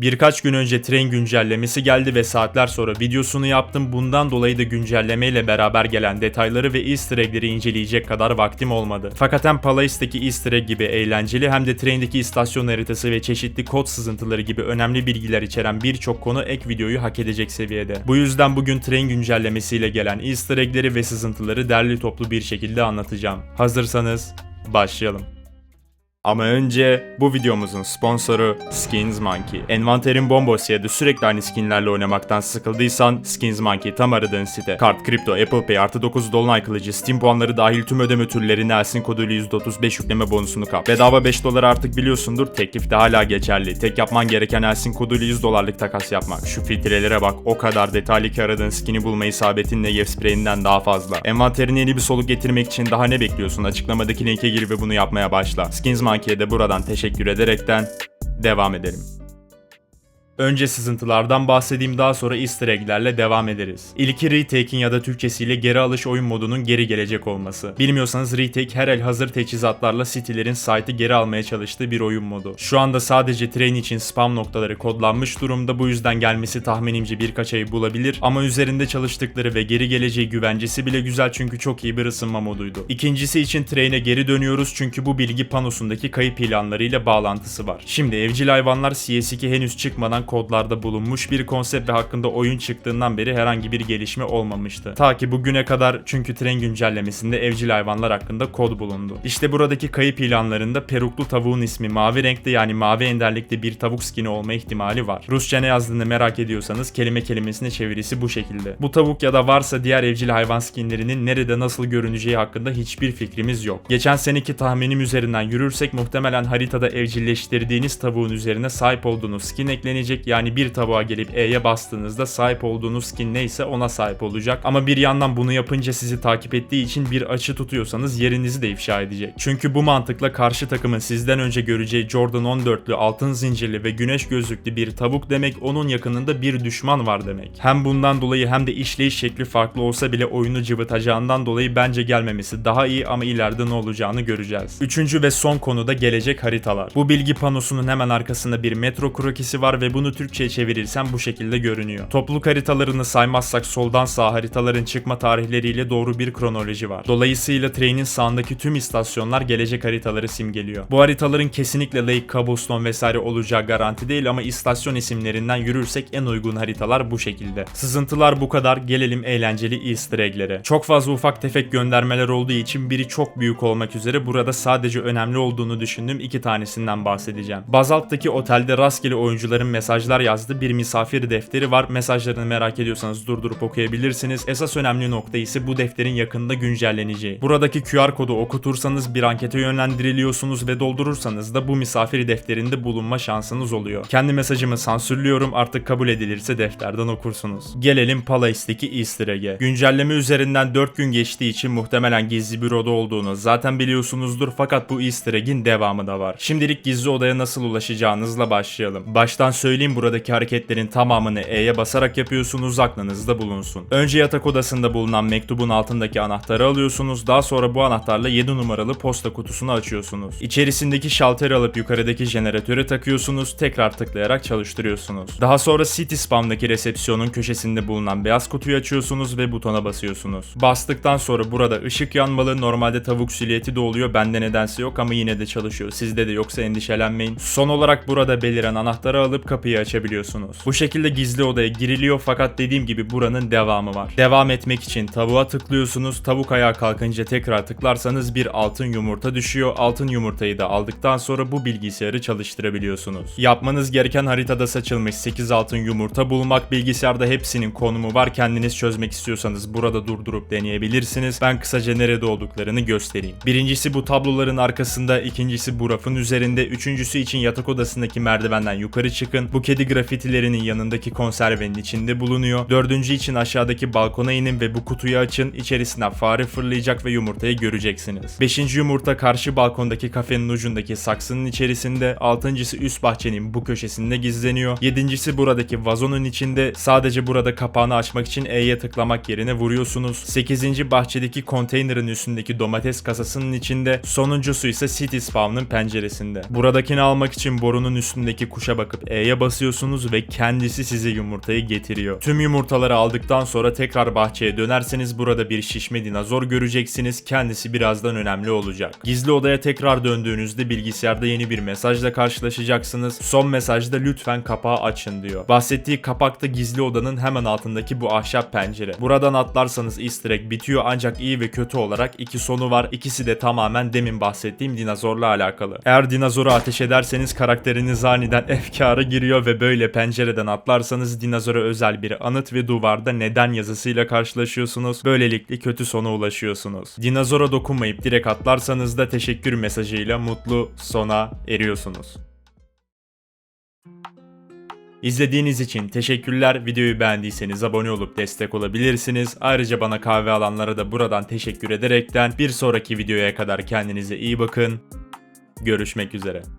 Birkaç gün önce tren güncellemesi geldi ve saatler sonra videosunu yaptım. Bundan dolayı da güncellemeyle beraber gelen detayları ve easter egg'leri inceleyecek kadar vaktim olmadı. Fakat hem Palace'deki easter egg gibi eğlenceli hem de trendeki istasyon haritası ve çeşitli kod sızıntıları gibi önemli bilgiler içeren birçok konu ek videoyu hak edecek seviyede. Bu yüzden bugün tren güncellemesiyle gelen easter egg'leri ve sızıntıları derli toplu bir şekilde anlatacağım. Hazırsanız başlayalım. Ama önce bu videomuzun sponsoru Skins Monkey. Envanterin bomboş ya da sürekli aynı skinlerle oynamaktan sıkıldıysan Skins Monkey tam aradığın site. Kart, kripto, Apple Pay artı 9 Dolunay kılıcı, Steam puanları dahil tüm ödeme türleri Nelsin koduyla %35 yükleme bonusunu kap. Bedava 5 dolar artık biliyorsundur teklif de hala geçerli. Tek yapman gereken Nelsin koduyla 100 dolarlık takas yapmak. Şu filtrelere bak o kadar detaylı ki aradığın skin'i bulma isabetinle Yev Spray'inden daha fazla. Envanterine yeni bir soluk getirmek için daha ne bekliyorsun? Açıklamadaki linke gir ve bunu yapmaya başla. Skins Monkey'e de buradan teşekkür ederekten devam edelim. Önce sızıntılardan bahsedeyim daha sonra easter egg'lerle devam ederiz. İlki retake'in ya da Türkçesiyle geri alış oyun modunun geri gelecek olması. Bilmiyorsanız retake her el hazır teçhizatlarla City'lerin site'ı geri almaya çalıştığı bir oyun modu. Şu anda sadece train için spam noktaları kodlanmış durumda bu yüzden gelmesi tahminimce birkaç ayı bulabilir ama üzerinde çalıştıkları ve geri geleceği güvencesi bile güzel çünkü çok iyi bir ısınma moduydu. İkincisi için train'e geri dönüyoruz çünkü bu bilgi panosundaki kayıp ilanlarıyla bağlantısı var. Şimdi evcil hayvanlar CS2 henüz çıkmadan kodlarda bulunmuş bir konsept ve hakkında oyun çıktığından beri herhangi bir gelişme olmamıştı. Ta ki bugüne kadar çünkü tren güncellemesinde evcil hayvanlar hakkında kod bulundu. İşte buradaki kayıp ilanlarında peruklu tavuğun ismi mavi renkte yani mavi enderlikte bir tavuk skini olma ihtimali var. Rusça ne yazdığını merak ediyorsanız kelime kelimesine çevirisi bu şekilde. Bu tavuk ya da varsa diğer evcil hayvan skinlerinin nerede nasıl görüneceği hakkında hiçbir fikrimiz yok. Geçen seneki tahminim üzerinden yürürsek muhtemelen haritada evcilleştirdiğiniz tavuğun üzerine sahip olduğunuz skin eklenecek yani bir tavuğa gelip E'ye bastığınızda sahip olduğunuz skin neyse ona sahip olacak. Ama bir yandan bunu yapınca sizi takip ettiği için bir açı tutuyorsanız yerinizi de ifşa edecek. Çünkü bu mantıkla karşı takımın sizden önce göreceği Jordan 14'lü, altın zincirli ve güneş gözlüklü bir tavuk demek onun yakınında bir düşman var demek. Hem bundan dolayı hem de işleyiş şekli farklı olsa bile oyunu cıvıtacağından dolayı bence gelmemesi daha iyi ama ileride ne olacağını göreceğiz. Üçüncü ve son konuda gelecek haritalar. Bu bilgi panosunun hemen arkasında bir metro krokisi var ve bunu Türkçe'ye çevirirsem bu şekilde görünüyor. Topluluk haritalarını saymazsak soldan sağ haritaların çıkma tarihleriyle doğru bir kronoloji var. Dolayısıyla trenin sağındaki tüm istasyonlar gelecek haritaları simgeliyor. Bu haritaların kesinlikle Lake, Cobblestone vesaire olacağı garanti değil ama istasyon isimlerinden yürürsek en uygun haritalar bu şekilde. Sızıntılar bu kadar gelelim eğlenceli easter egg'lere. Çok fazla ufak tefek göndermeler olduğu için biri çok büyük olmak üzere burada sadece önemli olduğunu düşündüğüm iki tanesinden bahsedeceğim. Bazalt'taki otelde rastgele oyuncuların mesajlar yazdığı bir misafir defteri var. Mesajlarını merak ediyorsanız durdurup okuyabilirsiniz. Esas önemli nokta ise bu defterin yakında güncelleneceği. Buradaki QR kodu okutursanız bir ankete yönlendiriliyorsunuz ve doldurursanız da bu misafir defterinde bulunma şansınız oluyor. Kendi mesajımı sansürlüyorum artık kabul edilirse defterden okursunuz. Gelelim Palace'deki easter egg'e. Güncelleme üzerinden 4 gün geçtiği için muhtemelen gizli bir oda olduğunu zaten biliyorsunuzdur fakat bu easter egg'in devamı da var. Şimdilik gizli odaya nasıl ulaşacağınızla başlayalım. Baştan söyleyeyim buradaki hareketlerin tamamını E'ye basarak yapıyorsunuz aklınızda bulunsun. Önce yatak odasında bulunan mektubun altındaki anahtarı alıyorsunuz. Daha sonra bu anahtarla 7 numaralı posta kutusunu açıyorsunuz. İçerisindeki şalteri alıp yukarıdaki jeneratöre takıyorsunuz. Tekrar tıklayarak çalıştırıyorsunuz. Daha sonra City Spam'daki resepsiyonun köşesinde bulunan beyaz kutuyu açıyorsunuz ve butona basıyorsunuz. Bastıktan sonra burada ışık yanmalı. Normalde tavuk silüeti de oluyor. Bende nedense yok ama yine de çalışıyor. Sizde de yoksa endişelenmeyin. Son olarak burada beliren anahtarı alıp kapıyı açabiliyorsunuz. Bu şekilde gizli odaya giriliyor fakat dediğim gibi buranın devamı var. Devam etmek için tavuğa tıklıyorsunuz. Tavuk ayağa kalkınca tekrar tıklarsanız bir altın yumurta düşüyor. Altın yumurtayı da aldıktan sonra bu bilgisayarı çalıştırabiliyorsunuz. Yapmanız gereken haritada saçılmış 8 altın yumurta bulmak. Bilgisayarda hepsinin konumu var. Kendiniz çözmek istiyorsanız burada durdurup deneyebilirsiniz. Ben kısaca nerede olduklarını göstereyim. Birincisi bu tabloların arkasında, ikincisi bu rafın üzerinde, üçüncüsü için yatak odasındaki merdivenden yukarı çıkın. Bu kedi grafitilerinin yanındaki konservenin içinde bulunuyor. Dördüncü için aşağıdaki balkona inin ve bu kutuyu açın. İçerisinden fare fırlayacak ve yumurtayı göreceksiniz. Beşinci yumurta karşı balkondaki kafenin ucundaki saksının içerisinde. Altıncısı üst bahçenin bu köşesinde gizleniyor. Yedincisi buradaki vazonun içinde. Sadece burada kapağını açmak için E'ye tıklamak yerine vuruyorsunuz. Sekizinci bahçedeki konteynerin üstündeki domates kasasının içinde. Sonuncusu ise City Spawn'ın penceresinde. Buradakini almak için borunun üstündeki kuşa bakıp E'ye basıyorsunuz basıyorsunuz ve kendisi size yumurtayı getiriyor. Tüm yumurtaları aldıktan sonra tekrar bahçeye dönerseniz burada bir şişme dinozor göreceksiniz. Kendisi birazdan önemli olacak. Gizli odaya tekrar döndüğünüzde bilgisayarda yeni bir mesajla karşılaşacaksınız. Son mesajda lütfen kapağı açın diyor. Bahsettiği kapakta gizli odanın hemen altındaki bu ahşap pencere. Buradan atlarsanız easter egg bitiyor ancak iyi ve kötü olarak iki sonu var. İkisi de tamamen demin bahsettiğim dinozorla alakalı. Eğer dinozoru ateş ederseniz karakteriniz aniden efkara giriyor ve böyle pencereden atlarsanız dinozora özel bir anıt ve duvarda neden yazısıyla karşılaşıyorsunuz. Böylelikle kötü sona ulaşıyorsunuz. Dinozora dokunmayıp direkt atlarsanız da teşekkür mesajıyla mutlu sona eriyorsunuz. İzlediğiniz için teşekkürler. Videoyu beğendiyseniz abone olup destek olabilirsiniz. Ayrıca bana kahve alanlara da buradan teşekkür ederekten bir sonraki videoya kadar kendinize iyi bakın. Görüşmek üzere.